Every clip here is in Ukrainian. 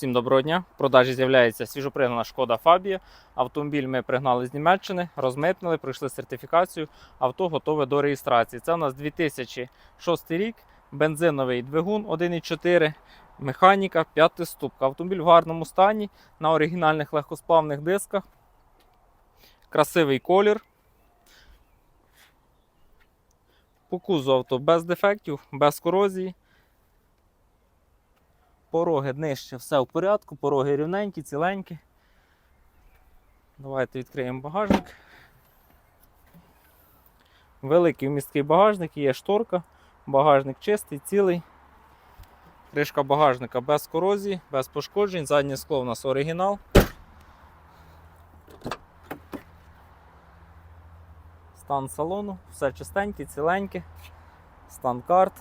Всім доброго дня. В продажі з'являється свіжопригнана шкода Фабія. Автомобіль ми пригнали з Німеччини, розмитнили, пройшли сертифікацію. Авто готове до реєстрації. Це у нас 2006 рік, бензиновий двигун 1,4, механіка, п'ятиступка. Автомобіль в гарному стані на оригінальних легкосплавних дисках. Красивий колір. По кузову авто без дефектів, без корозії. Пороги нижче, все в порядку, пороги рівненькі, ціленькі. Давайте відкриємо багажник. Великий вмісткий багажник, є шторка, багажник чистий, цілий. Кришка багажника без корозії, без пошкоджень. Заднє скло у нас оригінал. Стан салону, все чистеньке, ціленьке. Стан карт.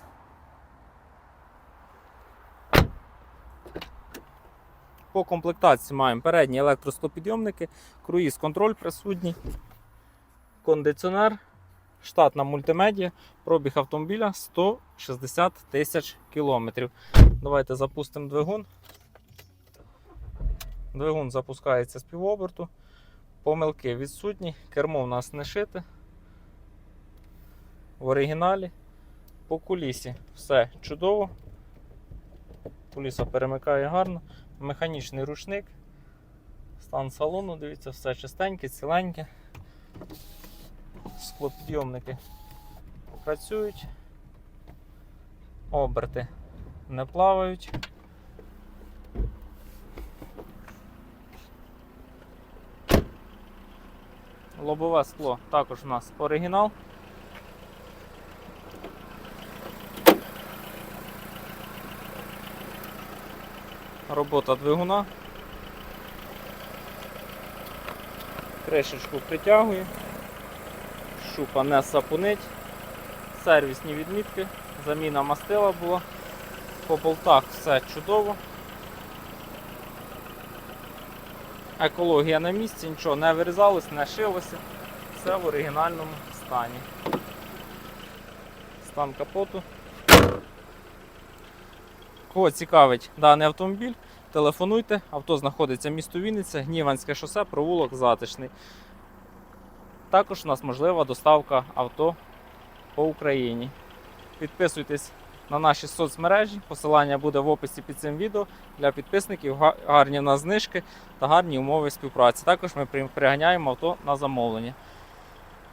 По комплектації маємо передні електросклопідйомники, круїз контроль присутній, кондиціонер, штатна мультимедіа, пробіг автомобіля 160 тисяч кілометрів. Давайте запустимо двигун. Двигун запускається з півоберту. Помилки відсутні, кермо у нас не шите. В оригіналі. По кулісі все чудово. Куліса перемикає гарно механічний рушник, стан салону, дивіться, все чистеньке, ціленьке. Склопідйомники працюють, оберти не плавають. Лобове скло також у нас оригінал. Робота двигуна. Кришечку притягує, шупа не сапунить, сервісні відмітки, заміна мастила була, по болтах все чудово. Екологія на місці, нічого не вирізалось, не шилося, все в оригінальному стані. Стан капоту. Кого цікавить даний автомобіль, телефонуйте. Авто знаходиться в місто Вінниця, Гніванське шосе, провулок Затишний. Також у нас можлива доставка авто по Україні. Підписуйтесь на наші соцмережі. Посилання буде в описі під цим відео. Для підписників гарні в нас знижки та гарні умови співпраці. Також ми приганяємо авто на замовлення.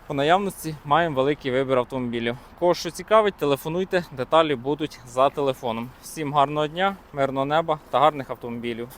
По наявності маємо великий вибір автомобілів. Кого що цікавить, телефонуйте, деталі будуть за телефоном. Всім гарного дня, мирного неба та гарних автомобілів.